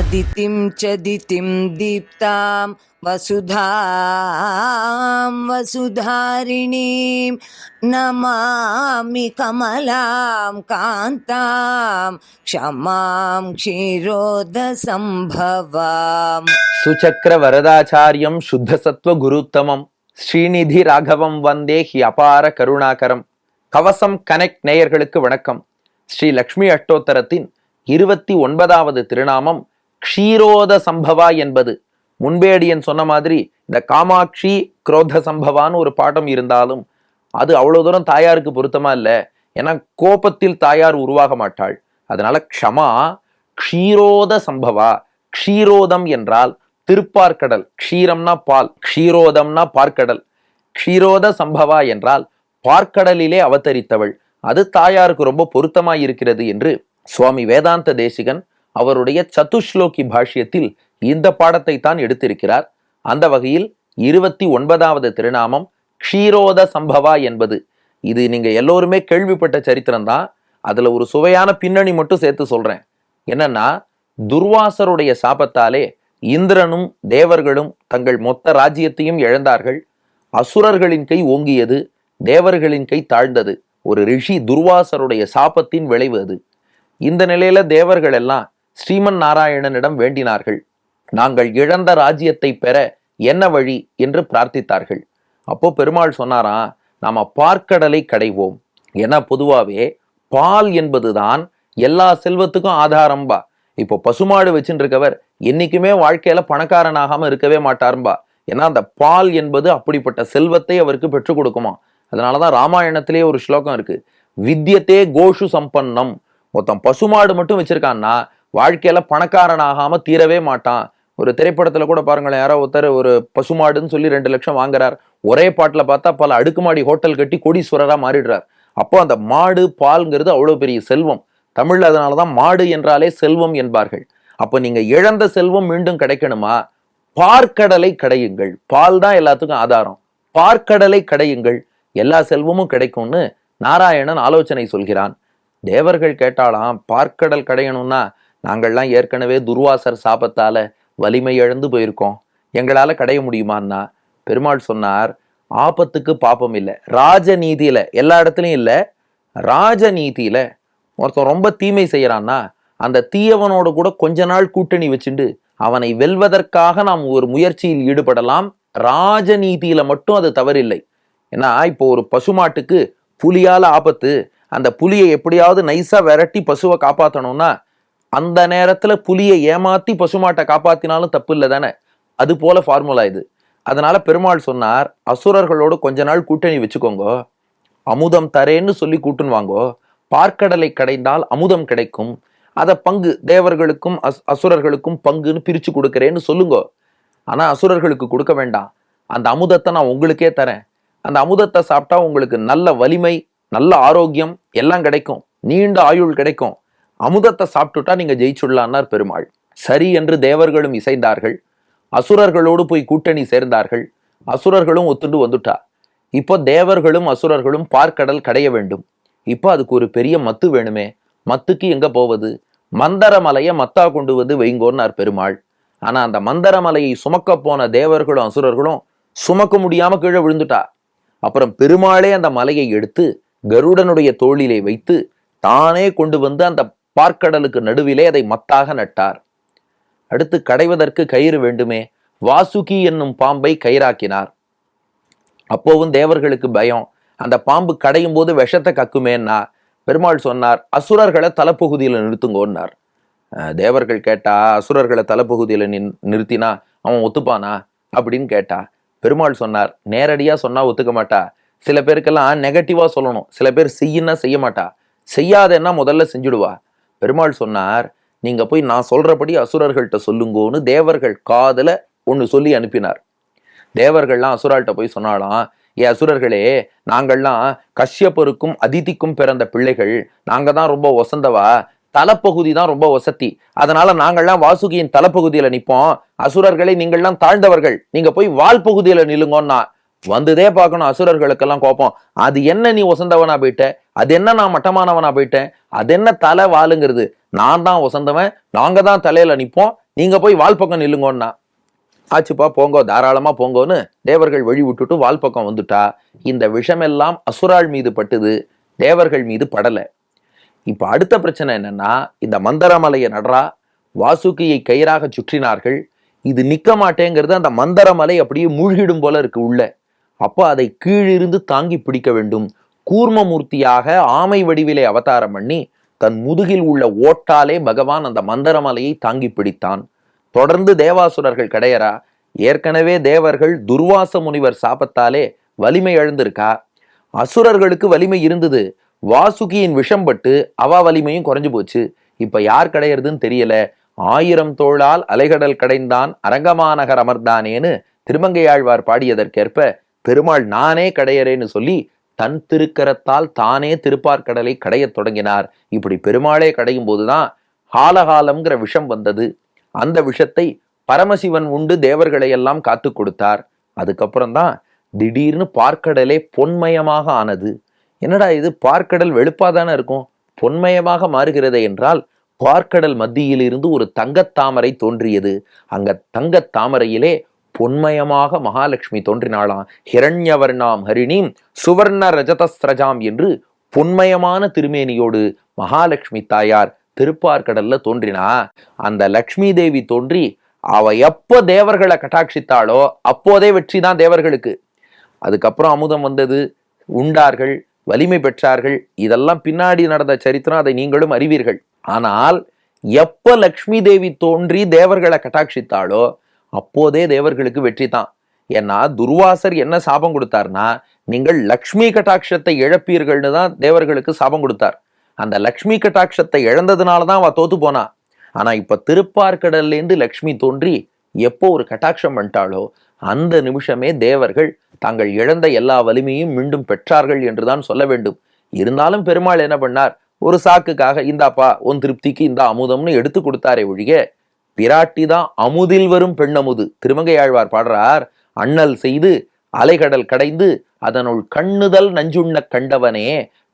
अदितिं च दितिं दीप्तां वसुधां वसुधारिणीं नमामि कमलां कान्तां क्षमां क्षीरोदसम्भवाम् सुचक्रवरदाचार्यं शुद्धसत्त्वगुरुत्तमम् ஸ்ரீநிதி ராகவம் வந்தே ஹி அபார கருணாகரம். கவசம் கனெக்ட் நேயர்களுக்கு வணக்கம். ஸ்ரீ லக்ஷ்மி அஷ்டோத்தரத்தின் இருபத்தி ஒன்பதாவது திருநாமம் க்ஷீரோத சம்பவா என்பது. முன்பேடியன் சொன்ன மாதிரி இந்த காமாட்சி குரோத சம்பவான்னு ஒரு பாடம் இருந்தாலும் அது அவ்வளோ தூரம் தாயாருக்கு பொருத்தமா இல்லை. ஏன்னா கோபத்தில் தாயார் உருவாக மாட்டாள். அதனால க்ஷமா க்ஷீரோத சம்பவா. க்ஷீரோதம் என்றால் திருப்பார்க்கடல் க்ஷீரம்னா பால் க்ஷீரோதம்னா பார்க்கடல். க்ஷீரோத சம்பவா என்றால் பார்க்கடலிலே அவதரித்தவள். அது தாயாருக்கு ரொம்ப பொருத்தமாய் இருக்கிறது என்று சுவாமி வேதாந்த தேசிகன் அவருடைய சதுஷ்லோகி பாஷ்யத்தில் இந்த பாடத்தை தான் எடுத்திருக்கிறார். அந்த வகையில் இருபத்தி ஒன்பதாவது திருநாமம் க்ஷீரோத சம்பவா என்பது. இது நீங்க எல்லோருமே கேள்விப்பட்ட சரித்திரம் தான். அதுல ஒரு சுவையான பின்னணி மட்டும் சேர்த்து சொல்றேன். என்னன்னா துர்வாசருடைய சாபத்தாலே இந்திரனும் தேவர்களும் தங்கள் மொத்த ராஜ்யத்தையும் இழந்தார்கள். அசுரர்களின் கை ஓங்கியது தேவர்களின் கை தாழ்ந்தது. ஒரு ரிஷி துர்வாசருடைய சாபத்தின் விளைவு அது. இந்த நிலையில தேவர்கள் எல்லாம் ஸ்ரீமன் நாராயணனிடம் வேண்டினார்கள். நாங்கள் இழந்த ராஜ்யத்தை பெற என்ன வழி? என்று பிரார்த்தித்தார்கள். அப்போ பெருமாள் சொன்னாராம் நாம பார்க்கடலை கடைவோம். ஏன்னா பொதுவாவே பால் என்பதுதான் எல்லா செல்வத்துக்கும் ஆதாரம்பா இப்போ பசுமாடு வச்சுட்டு இருக்கவர் என்னைக்குமே வாழ்க்கையில பணக்காரனாகாம இருக்கவே மாட்டாரும்பா. ஏன்னா அந்த பால் என்பது அப்படிப்பட்ட செல்வத்தை அவருக்கு பெற்றுக் கொடுக்குமா. அதனாலதான் ராமாயணத்திலே ஒரு ஸ்லோகம் இருக்கு. வித்யத்தே கோஷு சம்பன்னம். மொத்தம் பசுமாடு மட்டும் வச்சிருக்கான்னா வாழ்க்கையில பணக்காரனாகாம தீரவே மாட்டான். ஒரு திரைப்படத்துல கூட பாருங்களேன் யாரோ ஒருத்தர் ஒரு பசுமாடுன்னு சொல்லி ரெண்டு லட்சம் வாங்குறார். ஒரே பாட்டில் பார்த்தா பல அடுக்குமாடி ஹோட்டல் கட்டி கோடீஸ்வரரா மாறிடுறார். அப்போ அந்த மாடு பால்ங்கிறது அவ்வளோ பெரிய செல்வம். தமிழ் அதனால தான் மாடு என்றாலே செல்வம் என்பார்கள். அப்போ நீங்கள் இழந்த செல்வம் மீண்டும் கிடைக்கணுமா? பார்க்கடலை கடையுங்கள். பால் தான் எல்லாத்துக்கும் ஆதாரம். பார்க்கடலை கடையுங்கள். எல்லா செல்வமும் கிடைக்கும்னு நாராயணன் ஆலோசனை சொல்கிறான். தேவர்கள் கேட்டாலாம் பார்க்கடல் கடையணும்னா நாங்கள்லாம் ஏற்கனவே துர்வாசர் சாபத்தால வலிமை இழந்து போயிருக்கோம். எங்களால் கடைய முடியுமான்னா? பெருமாள் சொன்னார் ஆபத்துக்கு பாப்பம் இல்லை. ராஜநீதியில எல்லா இடத்துலையும் இல்லை. ராஜநீதியில ஒருத்தன் ரொம்ப தீமை செய்கிறான்னா அந்த தீயவனோட கூட கொஞ்ச நாள் கூட்டணி வச்சுண்டு அவனை வெல்வதற்காக நாம் ஒரு முயற்சியில் ஈடுபடலாம். ராஜநீதியில மட்டும் அது தவறில்லை. ஏன்னா இப்போ ஒரு பசுமாட்டுக்கு புலியால ஆபத்து அந்த புலியை எப்படியாவது நைஸா விரட்டி பசுவை காப்பாற்றணும்னா அந்த நேரத்துல புலியை ஏமாத்தி பசுமாட்டை காப்பாத்தினாலும் தப்பு இல்லை தானே? அது போல ஃபார்முலா இது. அதனால பெருமாள் சொன்னார் அசுரர்களோடு கொஞ்ச நாள் கூட்டணி வச்சுக்கோங்க. அமுதம் தரேன்னு சொல்லி கூட்டுன்னு வாங்கோ. பார்க்கடலை கடைந்தால் அமுதம் கிடைக்கும். அதை பங்கு தேவர்களுக்கும் அஸ் அசுரர்களுக்கும் பங்குன்னு பிரித்து கொடுக்குறேன்னு சொல்லுங்க. ஆனால் அசுரர்களுக்கு கொடுக்க வேண்டாம். அந்த அமுதத்தை நான் உங்களுக்கே தரேன். அந்த அமுதத்தை சாப்பிட்டா உங்களுக்கு நல்ல வலிமை நல்ல ஆரோக்கியம் எல்லாம் கிடைக்கும். நீண்ட ஆயுள் கிடைக்கும். அமுதத்தை சாப்பிட்டுட்டா நீங்கள் ஜெயிச்சுடலான்னார் பெருமாள். சரி என்று தேவர்களும் இசைந்தார்கள். அசுரர்களோடு போய் கூட்டணி சேர்ந்தார்கள். அசுரர்களும் ஒத்துண்டு வந்துட்டா இப்போ தேவர்களும் அசுரர்களும் பார்க்கடல் கடைய வேண்டும். இப்போ அதுக்கு ஒரு பெரிய மத்து வேணுமே. மத்துக்கு எங்க போவது? மந்தரமலையை மத்தா கொண்டு வந்து வைங்கோன்னார் பெருமாள். ஆனா அந்த மந்தரமலையை சுமக்க போன தேவர்களும் அசுரர்களும் சுமக்க முடியாம கீழே விழுந்துட்டா. அப்புறம் பெருமாளே அந்த மலையை எடுத்து கருடனுடைய தோளிலே வைத்து தானே கொண்டு வந்து அந்த பார்க்கடலுக்கு நடுவிலே அதை மத்தாக நட்டார். அடுத்து கடைவதற்கு கயிறு வேண்டுமே. வாசுகி என்னும் பாம்பை கயிறாக்கினார். அப்போவும் தேவர்களுக்கு பயம். அந்த பாம்பு கடையும் போது விஷத்தை கக்குமேன்னா பெருமாள் சொன்னார் அசுரர்களை தலைப்பகுதியில் நிறுத்துங்கோன்னார். தேவர்கள் கேட்டா அசுரர்களை தலைப்பகுதியில் நின் நிறுத்தினா அவன் ஒத்துப்பானா? அப்படின்னு கேட்டா பெருமாள் சொன்னார் நேரடியாக சொன்னால் ஒத்துக்க மாட்டா. சில பேருக்கெல்லாம் நெகட்டிவாக சொல்லணும். சில பேர் செய்யினா செய்ய மாட்டா. செய்யாதேன்னா முதல்ல செஞ்சுடுவா. பெருமாள் சொன்னார் நீங்கள் போய் நான் சொல்கிறபடி அசுரர்கள்ட்ட சொல்லுங்கோன்னு தேவர்கள் காதில் ஒன்று சொல்லி அனுப்பினார். தேவர்கள்லாம் அசுரால்கிட்ட போய் சொன்னாலாம் ஏ அசுரர்களே நாங்கள்லாம் கஷ்யப்பருக்கும் அதிதிக்கும் பிறந்த பிள்ளைகள். நாங்க தான் ரொம்ப வசந்தவா தலைப்பகுதி தான் ரொம்ப வசதி அதனால நாங்கள்லாம் வாசுகியின் தலைப்பகுதியில நிப்போம். அசுரர்களை நீங்கள்லாம் தாழ்ந்தவர்கள். நீங்க போய் வால் பகுதியில நில்லுங்கன்னா வந்துதே பார்க்கணும். அசுரர்களுக்கெல்லாம் கோபம். அது என்ன நீ ஒசந்தவனா போயிட்ட? அது என்ன நான் மட்டமானவனா போயிட்டேன்? அது என்ன தலை வாளுங்கிறது நான் தான் ஒசந்தவன். நாங்க தான் தலையில நிப்போம். நீங்க போய் வால் பக்கம் நில்லுங்கன்னா ஆச்சுப்பா போங்கோ தாராளமா போங்கோன்னு தேவர்கள் வழி விட்டுட்டு வால் பக்கம் வந்துட்டா. இந்த விஷமெல்லாம் அசுராள் மீது பட்டுது தேவர்கள் மீது படல. இப்ப அடுத்த பிரச்சனை என்னன்னா இந்த மந்தரமலையை நடரா வாசுகியை கயிறாக சுற்றினார்கள். இது நிக்க மாட்டேங்கிறது அந்த மந்தரமலை அப்படியே மூழ்கிடும் போல இருக்கு உள்ள. அப்போ அதை கீழிருந்து தாங்கி பிடிக்க வேண்டும். கூர்மமூர்த்தியாக ஆமை வடிவிலே அவதாரம் பண்ணி தன் முதுகில் உள்ள ஓட்டாலே பகவான் அந்த மந்தரமலையை தாங்கி பிடித்தான். தொடர்ந்து தேவாசுரர்கள் கிடையரா ஏற்கனவே தேவர்கள் துர்வாச முனிவர் சாபத்தாலே வலிமை எழுந்திருக்கா? அசுரர்களுக்கு வலிமை இருந்தது. வாசுகியின் விஷம் பட்டு அவ வலிமையும் குறைஞ்சு போச்சு. இப்ப யார் கிடையறதுன்னு தெரியல. ஆயிரம் தோளால் அலைகடல் கடைந்தான் அரங்கமாநகர் அமர்ந்தானேன்னு திருமங்கையாழ்வார் பாடியதற்கேற்ப பெருமாள் நானே கடையறேன்னு சொல்லி தன் திருக்கரத்தால் தானே திருப்பார்கடலை கடையத் தொடங்கினார். இப்படி பெருமாளே கடையும் போதுதான் ஹாலகாலம்ங்கிற விஷம் வந்தது. அந்த விஷத்தை பரமசிவன் உண்டு தேவர்களை எல்லாம் காத்து கொடுத்தார். அதுக்கப்புறம் தான் திடீர்னு பார்க்கடலே பொன்மயமாக ஆனது. என்னடா இது பார்க்கடல் வெளுப்பாதானே இருக்கும்? பொன்மயமாக மாறுகிறதே என்றால் பார்க்கடல் மத்தியில் இருந்து ஒரு தங்கத்தாமரை தோன்றியது. அங்க தங்கத்தாமரையிலே பொன்மயமாக மகாலட்சுமி தோன்றினாளாம். ஹிரண்யவர்ணாம் ஹரிணீம் சுவர்ண ரஜதஸ்ரஜாம் என்று பொன்மயமான திருமேனியோடு மகாலட்சுமி தாயார் திருப்பார்கடல்ல தோன்றினா அந்த லக்ஷ்மி தேவி தோன்றி அவ எப்போ தேவர்களை கட்டாட்சித்தாளோ அப்போதே வெற்றி தான் தேவர்களுக்கு. அதுக்கப்புறம் அமுதம் வந்தது உண்டார்கள் வலிமை பெற்றார்கள் இதெல்லாம் பின்னாடி நடந்த சரித்திரம் அதை நீங்களும் அறிவீர்கள். ஆனால் எப்ப லக்ஷ்மி தேவி தோன்றி தேவர்களை கட்டாட்சித்தாளோ அப்போதே தேவர்களுக்கு வெற்றி தான். ஏன்னா துர்வாசர் என்ன சாபம் கொடுத்தார்னா நீங்கள் லக்ஷ்மி கட்டாட்சத்தை இழப்பீர்கள்னு தான் தேவர்களுக்கு சாபம் கொடுத்தார். அந்த லக்ஷ்மி கட்டாட்சத்தை இழந்ததுனால தான் அவ தோத்து போனா. ஆனா இப்ப திருப்பார்கடல்லேருந்து லக்ஷ்மி தோன்றி எப்போ ஒரு கட்டாட்சம் பண்ணிட்டாளோ அந்த நிமிஷமே தேவர்கள் தாங்கள் இழந்த எல்லா வலிமையும் மீண்டும் பெற்றார்கள் என்றுதான் சொல்ல வேண்டும். இருந்தாலும் பெருமாள் என்ன பண்ணார்? ஒரு சாக்குக்காக இந்தாப்பா உன் திருப்திக்கு இந்த அமுதம்னு எடுத்து கொடுத்தாரே ஒழிய பிராட்டி தான் அமுதில் வரும் பெண்ணமுது. திருமங்கையாழ்வார் பாடுறார் அண்ணல் செய்து அலைகடல் கடைந்து அதனுள் கண்ணுதல் நஞ்சுண்ண கண்டவனே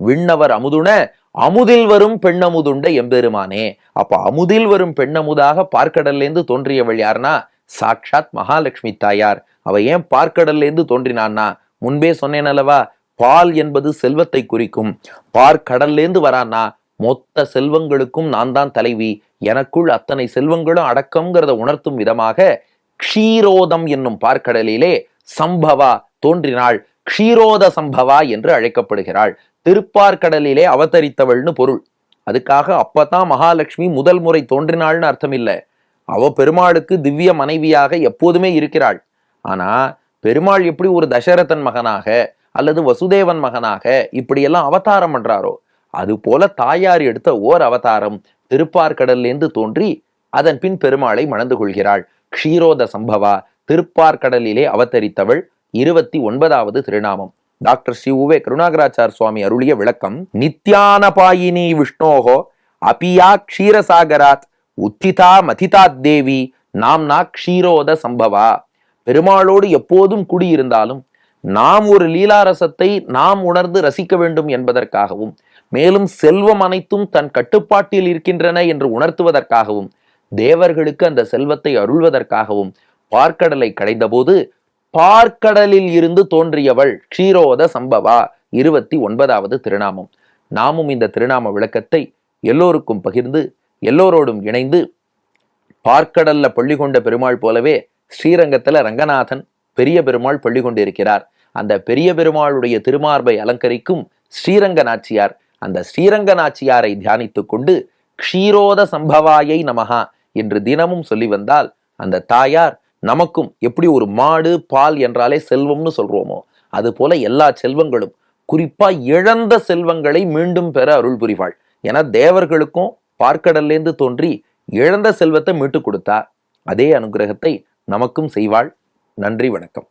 விண்ணவர் அமுதுன அமுதில் வரும் பெண்ணமுதுண்ட எம்பெருமானே. அப்ப அமுதில் வரும் பெண்ணமுதாக பார்க்கடல்லேருந்து தோன்றியவள் யாருன்னா சாட்சாத் மகாலட்சுமி தாயார். அவ ஏன் பார்க்கடல்லேருந்து தோன்றினான்னா? முன்பே சொன்னேன் அல்லவா பால் என்பது செல்வத்தை குறிக்கும். பார்க்கடல்லேருந்து வரான்னா மொத்த செல்வங்களுக்கும் நான் தான் தலைவி. எனக்குள் அத்தனை செல்வங்களும் அடக்கம்ங்கிறத உணர்த்தும் விதமாக க்ஷீரோதம் என்னும் பார்க்கடலிலே சம்பவா தோன்றினாள். க்ஷீரோத சம்பவா என்று அழைக்கப்படுகிறாள். திருப்பார்கடலிலே அவதரித்தவள்னு பொருள். அதுக்காக அப்பதான் மகாலட்சுமி முதல் முறை தோன்றினாள்னு அர்த்தம் இல்லை அவ பெருமாளுக்கு திவ்ய மனைவியாக எப்போதுமே இருக்கிறாள். ஆனா பெருமாள் எப்படி ஒரு தசரதன் மகனாக அல்லது வசுதேவன் மகனாக இப்படியெல்லாம் அவதாரம் பண்றாரோ அது போல தாயார் எடுத்த ஓர் அவதாரம் திருப்பார்கடல்லேந்து தோன்றி அதன் பின் பெருமாளை மணந்து கொள்கிறாள். க்ஷீரோத சம்பவா திருப்பார்கடலிலே அவதரித்தவள் இருபத்தி ஒன்பதாவது திருநாமம். டாக்டர் ஸ்ரீ உவே கருணாகராச்சார் சுவாமி அருளிய விளக்கம் நித்யானபாயினி விஷ்ணோகோ அபியா க்ஷீரசாகராத் உத்திதா மதிதாத் தேவி நாம்னா க்ஷீரோத சம்பவா. பெருமாளோடு எப்போதும் குடியிருந்தாலும் நாம் ஒரு லீலாரசத்தை நாம் உணர்ந்து ரசிக்க வேண்டும் என்பதற்காகவும் மேலும் செல்வம் அனைத்தும் தன் கட்டுப்பாட்டில் இருக்கின்றன என்று உணர்த்துவதற்காகவும் தேவர்களுக்கு அந்த செல்வத்தை அருள்வதற்காகவும் பார்க்கடலை கடைந்தபோது பார்க்கடலில் இருந்து தோன்றியவள் க்ஷீரோத சம்பவா? இருபத்தி ஒன்பதாவது திருநாமம். நாமும் இந்த திருநாம விளக்கத்தை எல்லோருக்கும் பகிர்ந்து எல்லோரோடும் இணைந்து பார்க்கடல்ல பள்ளி கொண்ட பெருமாள் போலவே ஸ்ரீரங்கத்துல ரங்கநாதன் பெரிய பெருமாள் பள்ளி கொண்டிருக்கிறார். அந்த பெரிய பெருமாளுடைய திருமார்பை அலங்கரிக்கும் ஸ்ரீரங்க நாச்சியார் அந்த ஸ்ரீரங்க நாச்சியாரை தியானித்து கொண்டு க்ஷீரோத சம்பவாயை நமகா என்று தினமும் சொல்லி வந்தால் அந்த தாயார் நமக்கும் எப்படி ஒரு மாடு பால் என்றாலே செல்வம்னு சொல்றோமோ அது போல எல்லா செல்வங்களும் குறிப்பா இழந்த செல்வங்களை மீண்டும் பெற அருள் புரிவாள். என தேவர்களுக்கும் பார்க்கடல்லேந்து தோன்றி இழந்த செல்வத்தை மீட்டு கொடுத்தார். அதே அனுகிரகத்தை நமக்கும் செய்வாள். நன்றி வணக்கம்.